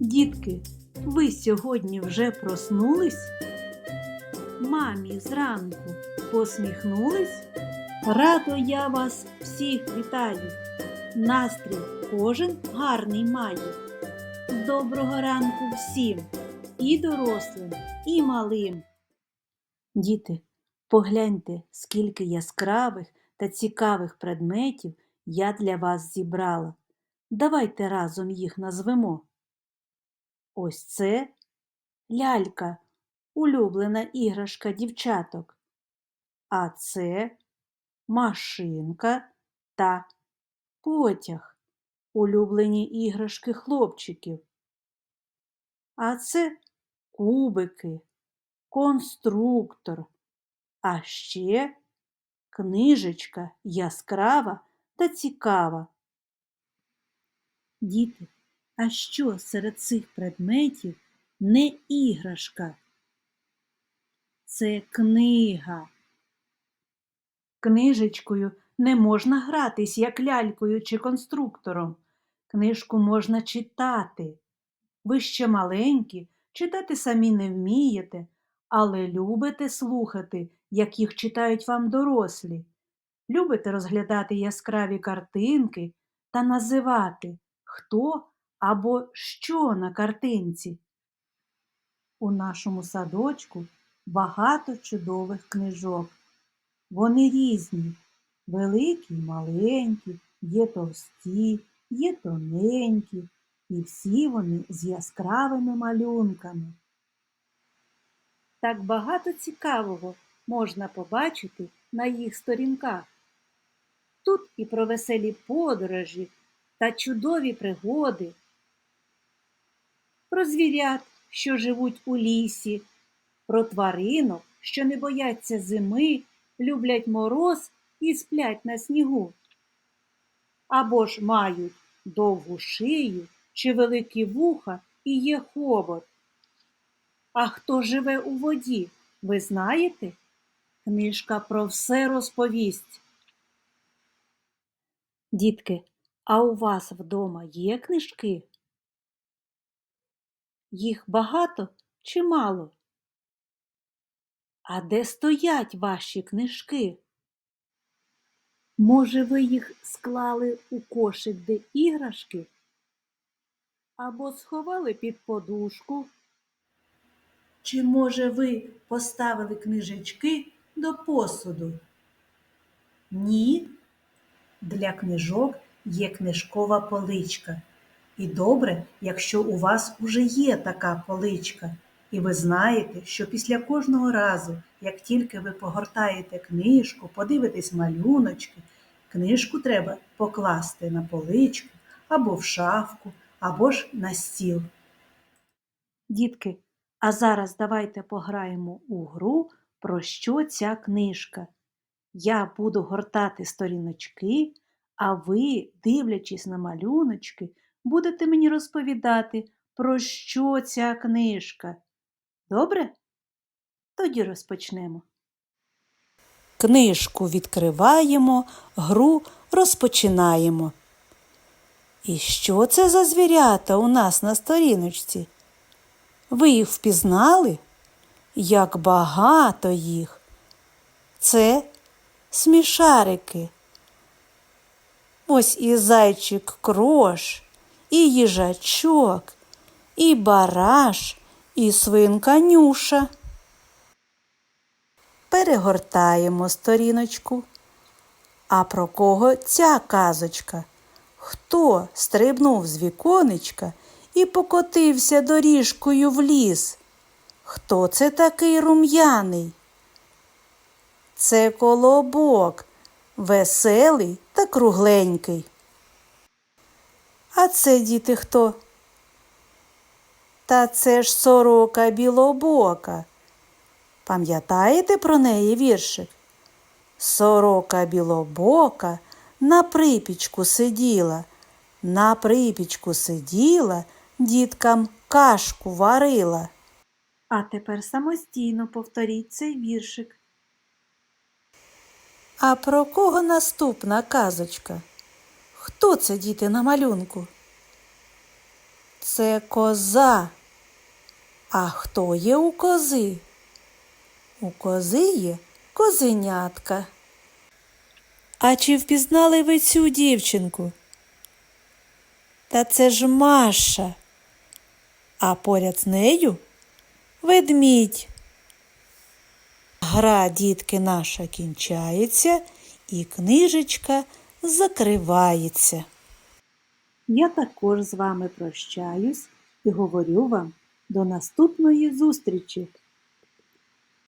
Дітки, ви сьогодні вже проснулись? Мамі зранку посміхнулись? Радо я вас всіх вітаю. Настрій кожен гарний має. Доброго ранку всім, і дорослим, і малим. Діти, погляньте, скільки яскравих та цікавих предметів я для вас зібрала. Давайте разом їх назвемо. Ось це лялька, улюблена іграшка дівчаток. А це машинка та потяг, улюблені іграшки хлопчиків. А це кубики, конструктор, а ще книжечка яскрава та цікава. Діти, а що серед цих предметів не іграшка? Це книга. Книжечкою не можна гратись, як лялькою чи конструктором. Книжку можна читати. Ви ще маленькі, читати самі не вмієте, але любите слухати, як їх читають вам дорослі. Любите розглядати яскраві картинки та називати, хто або що на картинці. У нашому садочку багато чудових книжок. Вони різні, великі й маленькі, є товсті, є тоненькі, і всі вони з яскравими малюнками. Так багато цікавого можна побачити на їх сторінках. Тут і про веселі подорожі та чудові пригоди, про звірят, що живуть у лісі, про тваринок, що не бояться зими, люблять мороз і сплять на снігу. Або ж мають довгу шию чи великі вуха і є хобот. А хто живе у воді, ви знаєте? Книжка про все розповість. Дітки, а у вас вдома є книжки? Їх багато чи мало? А де стоять ваші книжки? Може, ви їх склали у кошик, де іграшки? Або сховали під подушку? Чи, може, ви поставили книжечки до посуду? Ні. Для книжок є книжкова поличка. І добре, якщо у вас уже є така поличка, і ви знаєте, що після кожного разу, як тільки ви погортаєте книжку, подивитесь малюночки, книжку треба покласти на поличку або в шафку, або ж на стіл. Дітки, а зараз давайте пограємо у гру, про що ця книжка. Я буду гортати сторіночки, а ви, дивлячись на малюночки, будете мені розповідати, про що ця книжка. Добре? Тоді розпочнемо. Книжку відкриваємо, гру розпочинаємо. І що це за звірята у нас на сторіночці? Ви їх впізнали? Як багато їх. Це смішарики. Ось і зайчик крош, і їжачок, і бараш, і свинка нюша. Перегортаємо сторіночку. А про кого ця казочка? Хто стрибнув з віконечка і покотився доріжкою в ліс? Хто це такий рум'яний? Це колобок, веселий та кругленький. А це діти хто? Та це ж сорока білобока. Пам'ятаєте про неї віршик? Сорока білобока на припічку сиділа, на припічку сиділа, діткам кашку варила. А тепер самостійно повторіть цей віршик. А про кого наступна казочка? Хто це діти на малюнку? Це коза. А хто є у кози? У кози є козенятка. А чи впізнали ви цю дівчинку? Та це ж Маша. А поряд з нею ведмідь. Гра дітки наша кінчається і книжечка закривається. Я також з вами прощаюсь і говорю вам до наступної зустрічі.